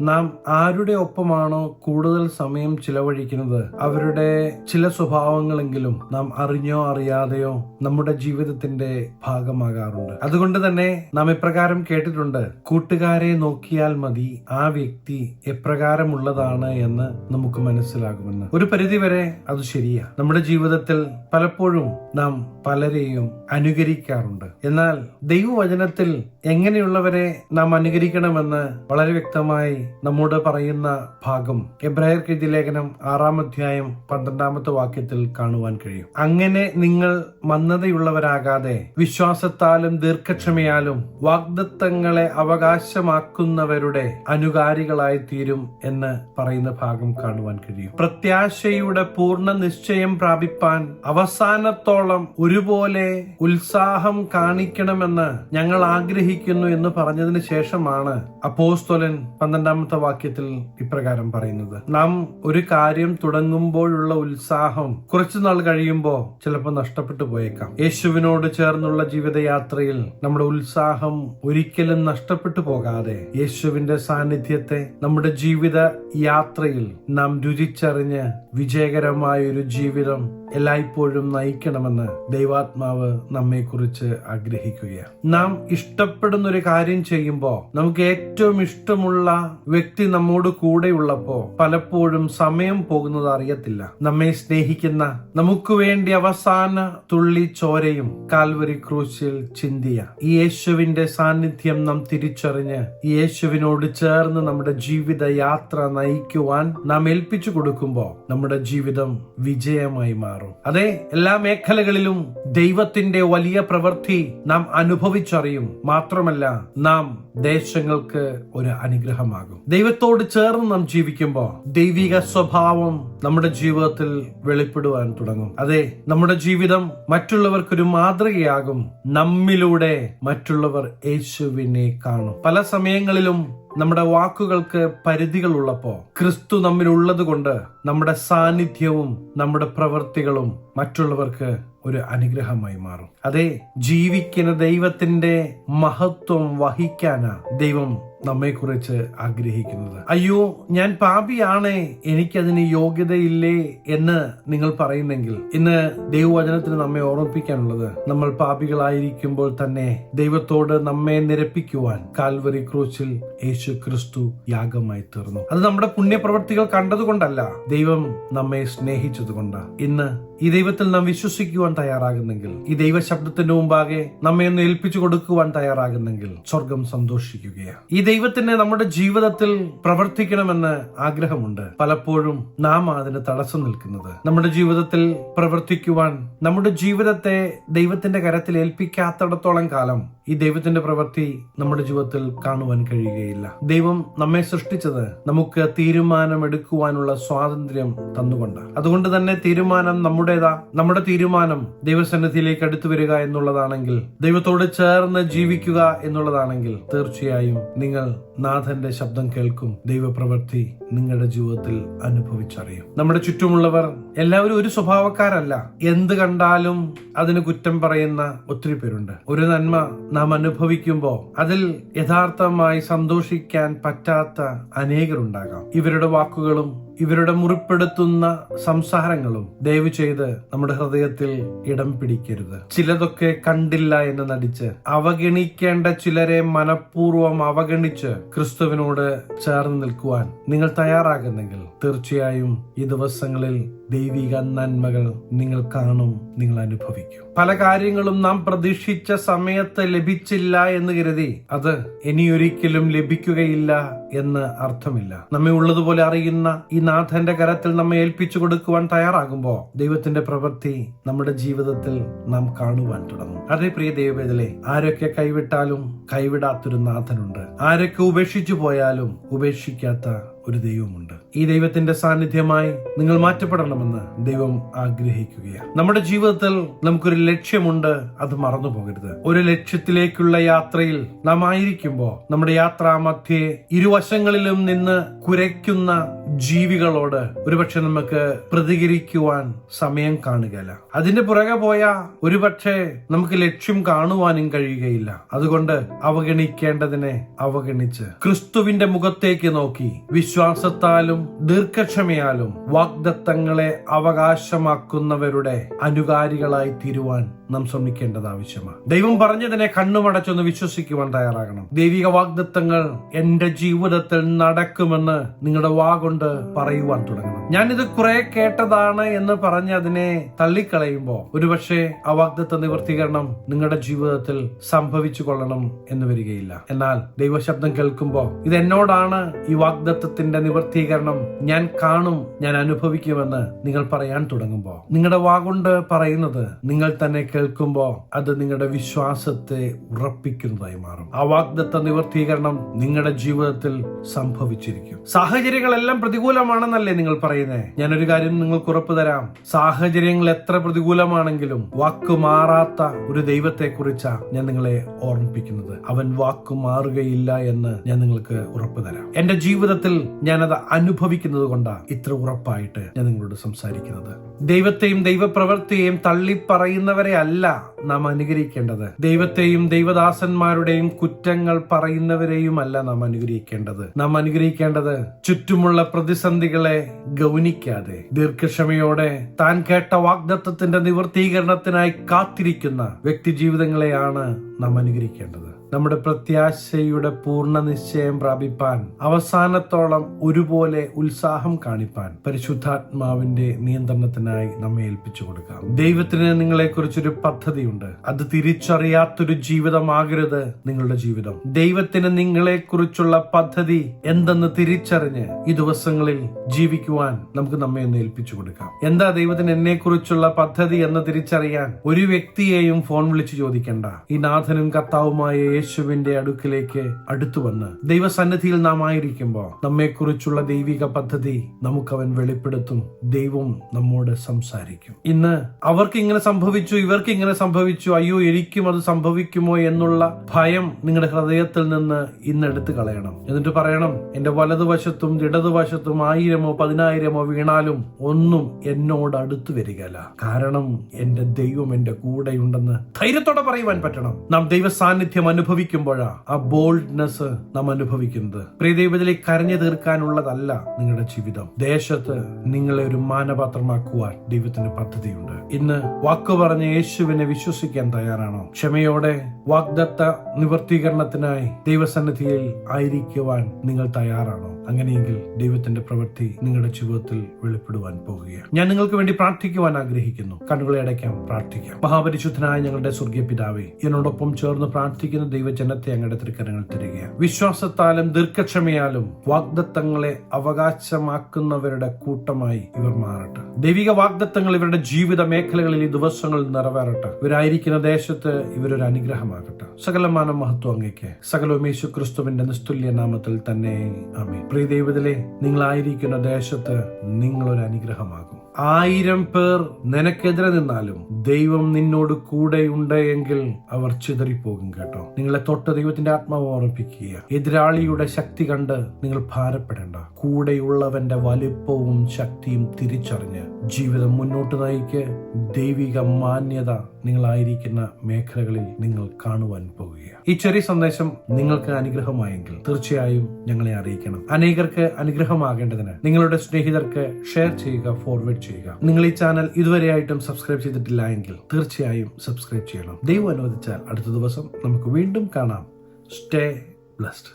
നാം ആരുടെ ഒപ്പമാണോ കൂടുതൽ സമയം ചിലവഴിക്കുന്നത്? അവരുടെ ചില സ്വഭാവങ്ങളെങ്കിലും നാം അറിഞ്ഞോ അറിയാതെയോ നമ്മുടെ ജീവിതത്തിന്റെ ഭാഗമാകാറുണ്ട്. അതുകൊണ്ട് തന്നെ നാം ഇപ്രകാരം കേട്ടിട്ടുണ്ട്? കൂട്ടുകാരെ നോക്കിയാൽ മതി ആ വ്യക്തി എപ്രകാരമുള്ളതാണ് എന്ന് നമുക്ക് മനസ്സിലാകുമെന്ന്. ഒരു പരിധിവരെ അത് ശരിയാ. നമ്മുടെ ജീവിതത്തിൽ പലപ്പോഴും നാം പലരെയും അനുകരിക്കാറുണ്ട്. എന്നാൽ ദൈവവചനത്തിൽ എങ്ങനെയുള്ളവരെ നാം അനുകരിക്കണമെന്ന് വളരെ വ്യക്തമായി നമ്മോട് പറയുന്ന ഭാഗം എബ്രായർ എഴുതിയ ലേഖനം ആറാം അധ്യായം പന്ത്രണ്ടാമത്തെ വാക്യത്തിൽ കാണുവാൻ കഴിയും. അങ്ങനെ നിങ്ങൾ മന്ദതയുള്ളവരാകാതെ വിശ്വാസത്താലും ദീർഘക്ഷമയാലും വാഗ്ദത്തങ്ങളെ അവകാശമാക്കുന്നവരുടെ അനുകാരികളായി തീരും എന്ന് പറയുന്ന ഭാഗം കാണുവാൻ കഴിയും. പ്രത്യാശയുടെ പൂർണ നിശ്ചയം പ്രാപിപ്പാൻ അവസാനത്തോളം ഒരുപോലെ ഉത്സാഹം കാണിക്കണമെന്ന് ഞങ്ങൾ ആഗ്രഹിക്കുന്നു എന്ന് പറഞ്ഞതിന് ശേഷമാണ് അപ്പോസ്തോലൻ പന്ത്രണ്ടാമത്തെ വാക്യത്തിൽ ഇപ്രകാരം പറയുന്നത്. നാം ഒരു കാര്യം തുടങ്ങുമ്പോഴുള്ള ഉത്സാഹം കുറച്ചു നാൾ കഴിയുമ്പോൾ ചിലപ്പോൾ നഷ്ടപ്പെട്ടു പോയേക്കാം. യേശുവിനോട് ചേർന്നുള്ള ജീവിതയാത്രയിൽ നമ്മുടെ ഉത്സാഹം ഒരിക്കലും നഷ്ടപ്പെട്ടു പോകാതെ യേശുവിന്റെ സാന്നിധ്യത്തെ നമ്മുടെ ജീവിത യാത്രയിൽ നാം രുചിച്ചറിഞ്ഞ് വിജയകരമായ ഒരു ജീവിതം എല്ലായ്പ്പോഴും നയിക്കണമെന്ന് ദൈവാത്മാവ് നമ്മെ കുറിച്ച് ആഗ്രഹിക്കുകയാണ്. നാം ഇഷ്ടപ്പെടുന്ന ഒരു കാര്യം ചെയ്യുമ്പോൾ നമുക്ക് ഏറ്റവും ഇഷ്ടമുള്ള വ്യക്തി നമ്മോട് കൂടെ ഉള്ളപ്പോ പലപ്പോഴും സമയം പോകുന്നത് അറിയത്തില്ല. നമ്മെ സ്നേഹിക്കുന്ന നമുക്ക് വേണ്ടി അവസാന തുള്ളി ചോരയും കാൽവരി ക്രൂശിൽ ചിന്തിയ ഈ യേശുവിന്റെ സാന്നിധ്യം നാം തിരിച്ചറിഞ്ഞ് യേശുവിനോട് ചേർന്ന് നമ്മുടെ ജീവിത യാത്ര നയിക്കുവാൻ നാം ഏൽപ്പിച്ചു കൊടുക്കുമ്പോൾ നമ്മുടെ ജീവിതം വിജയമായി മാറും. അതെ എല്ലാ മേഖലകളിലും ദൈവത്തിന്റെ വലിയ പ്രവൃത്തി നാം അനുഭവിച്ചറിയും. മാത്രമല്ല നാം ദേശങ്ങൾക്ക് ഒരു അനുഗ്രഹമാകും. ദൈവത്തോട് ചേർന്ന് നാം ജീവിക്കുമ്പോൾ ദൈവിക സ്വഭാവം നമ്മുടെ ജീവിതത്തിൽ വെളിപ്പെടുവാൻ തുടങ്ങും. അതെ നമ്മുടെ ജീവിതം മറ്റുള്ളവർക്കൊരു മാതൃകയാകും. നമ്മിലൂടെ മറ്റുള്ളവർ യേശുവിനെ കാണും. പല സമയങ്ങളിലും നമ്മുടെ വാക്കുകൾക്ക് പരിധികൾ ഉള്ളപ്പോ ക്രിസ്തു നമ്മിലുള്ളത് കൊണ്ട് നമ്മുടെ സാന്നിധ്യവും നമ്മുടെ പ്രവൃത്തികളും മറ്റുള്ളവർക്ക് ഒരു അനുഗ്രഹമായി മാറും. അതെ ജീവിക്കുന്ന ദൈവത്തിന്റെ മഹത്വം വഹിക്കാനാ ദൈവം നമ്മെക്കുറിച്ച് ആഗ്രഹിക്കുന്നത്. അയ്യോ ഞാൻ പാപിയാണേ. എനിക്കതിന് യോഗ്യതയില്ലേ എന്ന് നിങ്ങൾ പറയുന്നെങ്കിൽ ഇന്ന് ദൈവവചനത്തിന് നമ്മെ ഓർമ്മിപ്പിക്കാനുള്ളത് നമ്മൾ പാപികളായിരിക്കുമ്പോൾ തന്നെ ദൈവത്തോട് നമ്മെ നിരപ്പിക്കുവാൻ കാൽവറി ക്രൂച്ചിൽ യേശു ക്രിസ്തു യാഗമായി തീർന്നു. അത് നമ്മുടെ പുണ്യപ്രവർത്തികൾ കണ്ടതുകൊണ്ടല്ല ദൈവം നമ്മെ സ്നേഹിച്ചതുകൊണ്ട്. ഇന്ന് ഈ ദൈവത്തിൽ നാം വിശ്വസിക്കുവാൻ തയ്യാറാകുന്നെങ്കിൽ ഈ ദൈവ ശബ്ദത്തിന്റെ മുമ്പാകെ നമ്മെ ഒന്ന് ഏൽപ്പിച്ചു കൊടുക്കുവാൻ തയ്യാറാകുന്നെങ്കിൽ സ്വർഗം സന്തോഷിക്കുകയാണ്. ഈ ദൈവത്തിന് നമ്മുടെ ജീവിതത്തിൽ പ്രവർത്തിക്കണമെന്ന് ആഗ്രഹമുണ്ട്. പലപ്പോഴും നാം അതിന് തടസ്സം നിൽക്കുന്നത്. നമ്മുടെ ജീവിതത്തിൽ പ്രവർത്തിക്കുവാൻ നമ്മുടെ ജീവിതത്തെ ദൈവത്തിന്റെ കരത്തിൽ ഏൽപ്പിക്കാത്തിടത്തോളം കാലം ഈ ദൈവത്തിന്റെ പ്രവൃത്തി നമ്മുടെ ജീവിതത്തിൽ കാണുവാൻ കഴിയുകയില്ല. ദൈവം നമ്മെ സൃഷ്ടിച്ചത് നമുക്ക് തീരുമാനമെടുക്കുവാനുള്ള സ്വാതന്ത്ര്യം തന്നുകൊണ്ട് അതുകൊണ്ട് തന്നെ തീരുമാനം നമ്മുടേതാ. നമ്മുടെ തീരുമാനം ദൈവസന്നിധിയിലേക്ക് അടുത്തു വരിക എന്നുള്ളതാണെങ്കിൽ ദൈവത്തോട് ചേർന്ന് ജീവിക്കുക എന്നുള്ളതാണെങ്കിൽ തീർച്ചയായും നിങ്ങൾ well. നാഥന്റെ ശബ്ദം കേൾക്കും ദൈവപ്രവൃത്തി നിങ്ങളുടെ ജീവിതത്തിൽ അനുഭവിച്ചറിയും. നമ്മുടെ ചുറ്റുമുള്ളവർ എല്ലാവരും ഒരു സ്വഭാവക്കാരല്ല. എന്ത് കണ്ടാലും അതിന് കുറ്റം പറയുന്ന ഒത്തിരി പേരുണ്ട്. ഒരു നന്മ നാം അനുഭവിക്കുമ്പോൾ അതിൽ യഥാർത്ഥമായി സന്തോഷിക്കാൻ പറ്റാത്ത അനേകരുണ്ടാകാം. ഇവരുടെ വാക്കുകളും ഇവരുടെ മുറിപ്പെടുത്തുന്ന സംസാരങ്ങളും ദയവ് ചെയ്ത് നമ്മുടെ ഹൃദയത്തിൽ ഇടം പിടിക്കരുത്. ചിലതൊക്കെ കണ്ടില്ല എന്ന് നടിച്ച് അവഗണിക്കേണ്ട ചിലരെ മനഃപൂർവം അവഗണിച്ച് ക്രിസ്തുവിനോട് ചേർന്ന് നിൽക്കുവാൻ നിങ്ങൾ തയ്യാറാകുന്നെങ്കിൽ തീർച്ചയായും ഈ ദിവസങ്ങളിൽ ദൈവിക നന്മകൾ നിങ്ങൾ കാണും നിങ്ങൾ അനുഭവിക്കും. പല കാര്യങ്ങളും നാം പ്രതീക്ഷിച്ച സമയത്ത് ലഭിച്ചില്ല എന്ന് കരുതി അത് ഇനിയൊരിക്കലും ലഭിക്കുകയില്ല എന്ന് അർത്ഥമില്ല. നമ്മെ ഉള്ളതുപോലെ അറിയുന്ന ഈ നാഥന്റെ കരത്തിൽ നമ്മെ ഏൽപ്പിച്ചു കൊടുക്കുവാൻ തയ്യാറാകുമ്പോൾ ദൈവത്തിന്റെ പ്രവൃത്തി നമ്മുടെ ജീവിതത്തിൽ നാം കാണുവാൻ തുടങ്ങും. അതേ പ്രിയ ദൈവവേദലെ ആരൊക്കെ കൈവിട്ടാലും കൈവിടാത്തൊരു നാഥനുണ്ട്. ആരൊക്കെ ഉപേക്ഷിച്ചു പോയാലും ഉപേക്ഷിക്കാത്ത ഒരു ദൈവമുണ്ട്. ഈ ദൈവത്തിന്റെ സാന്നിധ്യമായി നിങ്ങൾ മാറ്റപ്പെടണമെന്ന് ദൈവം ആഗ്രഹിക്കുകയാണ്. നമ്മുടെ ജീവിതത്തിൽ നമുക്കൊരു ലക്ഷ്യമുണ്ട് അത് മറന്നു പോകരുത്. ഒരു ലക്ഷ്യത്തിലേക്കുള്ള യാത്രയിൽ നാം ആയിരിക്കുമ്പോൾ നമ്മുടെ യാത്രാ മധ്യേ ഇരുവശങ്ങളിലും നിന്ന് കുരയ്ക്കുന്ന ജീവികളോട് ഒരുപക്ഷെ നമുക്ക് പ്രതികരിക്കുവാൻ സമയം കാണുകയില്ല. അതിന്റെ പുറകെ പോയ ഒരുപക്ഷെ നമുക്ക് ലക്ഷ്യം കാണുവാനും കഴിയുകയില്ല. അതുകൊണ്ട് അവഗണിക്കേണ്ടതിനെ അവഗണിച്ച് ക്രിസ്തുവിന്റെ മുഖത്തേക്ക് നോക്കി വിശ്വാസത്താലും ദീർഘക്ഷമയാലും വാഗ്ദത്തങ്ങളെ അവകാശമാക്കുന്നവരുടെ അനുകാരികളായി തീരുവാൻ നാം ശ്രമിക്കേണ്ടത് ആവശ്യമാണ്. ദൈവം പറഞ്ഞതിനെ കണ്ണുമടച്ചൊന്ന് വിശ്വസിക്കുവാൻ തയ്യാറാകണം. ദൈവിക വാഗ്ദത്തങ്ങൾ എന്റെ ജീവിതത്തിൽ നടക്കുമെന്ന് നിങ്ങളുടെ വാ കൊണ്ട് പറയുവാൻ തുടങ്ങണം. ഞാനിത് കുറെ കേട്ടതാണ് എന്ന് പറഞ്ഞ് അതിനെ തള്ളിക്കളയുമ്പോൾ ഒരുപക്ഷെ ആ വാഗ്ദത്ത നിവർത്തീകരണം നിങ്ങളുടെ ജീവിതത്തിൽ സംഭവിച്ചു കൊള്ളണം എന്ന് വരികയില്ല. എന്നാൽ ദൈവശബ്ദം കേൾക്കുമ്പോൾ ഇത് എന്നോടാണ് ഈ വാഗ്ദത്തത്തിന്റെ നിവർത്തീകരണം ഞാൻ കാണും ഞാൻ അനുഭവിക്കുമെന്ന് നിങ്ങൾ പറയാൻ തുടങ്ങുമ്പോൾ. നിങ്ങളുടെ വാഗുണ്ട് പറയുന്നത് നിങ്ങൾ തന്നെ കേൾക്കുമ്പോൾ അത് നിങ്ങളുടെ വിശ്വാസത്തെ ഉറപ്പിക്കുന്നതായി മാറും. ആ വാഗ്ദത്ത നിവർത്തീകരണം നിങ്ങളുടെ ജീവിതത്തിൽ സംഭവിച്ചിരിക്കും. സാഹചര്യങ്ങളെല്ലാം പ്രതികൂലമാണെന്നല്ലേ നിങ്ങൾ പറയുന്നത് ഞാനൊരു കാര്യം നിങ്ങൾക്ക് ഉറപ്പ് തരാം. സാഹചര്യങ്ങൾ എത്ര പ്രതികൂലമാണെങ്കിലും വാക്ക് മാറാത്ത ഒരു ദൈവത്തെ കുറിച്ചാണ് ഞാൻ നിങ്ങളെ ഓർമ്മിപ്പിക്കുന്നത്. അവൻ വാക്ക് മാറുകയില്ല എന്ന് ഞാൻ നിങ്ങൾക്ക് ഉറപ്പ് തരാം. എന്റെ ജീവിതത്തിൽ ഞാനത് അനുഭവിക്കുന്നത് കൊണ്ടാണ് ഇത്ര ഉറപ്പായിട്ട് ഞാൻ നിങ്ങളോട് സംസാരിക്കുന്നത്. ദൈവത്തെയും ദൈവപ്രവൃത്തിയെയും തള്ളിപ്പറയുന്നവരെ അല്ല നാം അനുകരിക്കേണ്ടത്. ദൈവത്തെയും ദൈവദാസന്മാരുടെയും കുറ്റങ്ങൾ പറയുന്നവരെയും അല്ല നാം അനുഗ്രഹിക്കേണ്ടത് നാം അനുഗ്രഹിക്കേണ്ടത് ചുറ്റുമുള്ള പ്രതിസന്ധികളെ ഗൗനിക്കാതെ ദീർഘക്ഷമയോടെ താൻ കേട്ട വാഗ്ദത്വത്തിന്റെ നിവർത്തീകരണത്തിനായി കാത്തിരിക്കുന്ന വ്യക്തി ജീവിതങ്ങളെയാണ് നാം അനുഗ്രഹിക്കേണ്ടത് നമ്മുടെ പ്രത്യാശയുടെ പൂർണ നിശ്ചയം പ്രാപിപ്പാൻ അവസാനത്തോളം ഒരുപോലെ ഉത്സാഹം കാണിപ്പാൻ പരിശുദ്ധാത്മാവിന്റെ നിയന്ത്രണത്തിനായി നമ്മെ ഏൽപ്പിച്ചു കൊടുക്കാം. ദൈവത്തിന് നിങ്ങളെ കുറിച്ചൊരു പദ്ധതിയുണ്ട്. അത് തിരിച്ചറിയാത്തൊരു ജീവിതമാകരുത് നിങ്ങളുടെ ജീവിതം. ദൈവത്തിന് നിങ്ങളെ കുറിച്ചുള്ള പദ്ധതി എന്തെന്ന് തിരിച്ചറിഞ്ഞ് ഈ ദിവസങ്ങളിൽ ജീവിക്കുവാൻ നമുക്ക് നമ്മെ ഒന്ന് ഏൽപ്പിച്ചു കൊടുക്കാം. എന്താ ദൈവത്തിന് എന്നെ കുറിച്ചുള്ള പദ്ധതി എന്ന് തിരിച്ചറിയാൻ ഒരു വ്യക്തിയെയും ഫോൺ വിളിച്ച് ചോദിക്കേണ്ട. ഈ നാഥനും കർത്താവുമായ യേശുവിന്റെ അടുക്കിലേക്ക് അടുത്തു വന്ന് ദൈവസന്നിധിയിൽ നാം ആയിരിക്കുമ്പോൾ നമ്മെക്കുറിച്ചുള്ള ദൈവിക പദ്ധതി നമുക്കവൻ വെളിപ്പെടുത്തും. ദൈവം നമ്മോട് സംസാരിക്കും. ഇന്ന് അവർക്ക് ഇങ്ങനെ സംഭവിച്ചു ഇവർക്ക് ഇങ്ങനെ സംഭവിച്ചു അയ്യോ എനിക്കും അത് സംഭവിക്കുമോ എന്നുള്ള ഭയം നിങ്ങളുടെ ഹൃദയത്തിൽ നിന്ന് ഇന്ന് എടുത്തു കളയണം. എന്നിട്ട് പറയണം എന്റെ വലതുവശത്തും ഇടതുവശത്തും ആയിരമോ പതിനായിരമോ വീണാലും ഒന്നും എന്നോട് അടുത്തു വരികയില്ല. കാരണം എന്റെ ദൈവം എന്റെ കൂടെയുണ്ടെന്ന് ധൈര്യത്തോടെ പറയുവാൻ പറ്റണം. നാം ദൈവ സാന്നിധ്യം അനുഭവിക്കുമ്പോഴാ ആ ബോൾഡ്നെസ് നാം അനുഭവിക്കുന്നത്. പ്രിയദൈവത്തിലേക്ക് കരഞ്ഞു തീർക്കാനുള്ളതല്ല നിങ്ങളുടെ ജീവിതം. ദേശത്ത് നിങ്ങളെ ഒരു മാനപാത്രമാക്കുവാൻ ദൈവത്തിന് പദ്ധതിയുണ്ട്. ഇന്ന് വാക്ക് പറഞ്ഞ യേശുവിനെ വിശ്വസിക്കാൻ തയ്യാറാണോ? ക്ഷമയോടെ വാഗ്ദത്ത നിവർത്തീകരണത്തിനായി ദൈവസന്നിധിയിൽ ആയിരിക്കുവാൻ നിങ്ങൾ തയ്യാറാണോ? അങ്ങനെയെങ്കിൽ ദൈവത്തിന്റെ പ്രവൃത്തി നിങ്ങളുടെ ജീവിതത്തിൽ വെളിപ്പെടുവാൻ പോകുകയാണ്. ഞാൻ നിങ്ങൾക്ക് വേണ്ടി പ്രാർത്ഥിക്കുവാൻ ആഗ്രഹിക്കുന്നു. കണ്ണുകളെ അടയ്ക്കാം പ്രാർത്ഥിക്കാം. മഹാപരിശുദ്ധനായ ഞങ്ങളുടെ സ്വർഗീയ പിതാവേ എന്നോടൊപ്പം ചേർന്ന് പ്രാർത്ഥിക്കുന്ന ദൈവജനത്തെ അങ്ങയുടെ തൃക്കരങ്ങൾ തരികയാണ്. വിശ്വാസത്താലും ദീർഘക്ഷമയാലും വാഗ്ദത്തങ്ങളെ അവകാശമാക്കുന്നവരുടെ കൂട്ടമായി ഇവർ മാറട്ടെ. ദൈവിക വാഗ്ദത്തങ്ങൾ ഇവരുടെ ജീവിത മേഖലകളിൽ ഈ ദിവസങ്ങൾ നിറവേറട്ടെ. ഇവരായിരിക്കുന്ന ദേശത്ത് ഇവരൊരു അനുഗ്രഹമാകട്ടെ. സകലമാന മഹത്വം അങ്ങേക്ക്. സകലവും യേശു ക്രിസ്തുവിന്റെ നിസ്തുല്യ നാമത്തിൽ തന്നെ. ആമേ പ്രിയ ദൈവത്തിലെ നിങ്ങളായിരിക്കുന്ന ദേശത്ത് നിങ്ങളൊരു അനുഗ്രഹമാകും. ആയിരം പേർ നിനക്കെതിരെ നിന്നാലും ദൈവം നിന്നോട് കൂടെ ഉണ്ട് എങ്കിൽ അവർ ചിതറിപ്പോകും കേട്ടോ. നിങ്ങളെ തൊട്ട് ദൈവത്തിന്റെ ആത്മാവ് ഓർമ്മിപ്പിക്കുക എതിരാളിയുടെ ശക്തി കണ്ട് നിങ്ങൾ ഭാരപ്പെടേണ്ട. കൂടെയുള്ളവന്റെ വലിപ്പവും ശക്തിയും തിരിച്ചറിഞ്ഞ് ജീവിതം മുന്നോട്ട് നയിക്ക്. ദൈവിക മാന്യത നിങ്ങളായിരിക്കുന്ന മേഖലകളിൽ നിങ്ങൾ കാണുവാൻ പോകുക ഈ ചെറിയ സന്ദേശം നിങ്ങൾക്ക് അനുഗ്രഹമായെങ്കിൽ തീർച്ചയായും ഞങ്ങളെ അറിയിക്കണം. അനേകർക്ക് അനുഗ്രഹമാകേണ്ടതിന് നിങ്ങളുടെ സ്നേഹിതർക്ക് ഷെയർ ചെയ്യുക ഫോർവേഡ് ചെയ്യുക. നിങ്ങൾ ഈ ചാനൽ ഇതുവരെയായിട്ടും സബ്സ്ക്രൈബ് ചെയ്തിട്ടില്ല എങ്കിൽ തീർച്ചയായും സബ്സ്ക്രൈബ് ചെയ്യണം. ദൈവം അനുവദിച്ചാൽ അടുത്ത ദിവസം നമുക്ക് വീണ്ടും കാണാം. Stay blessed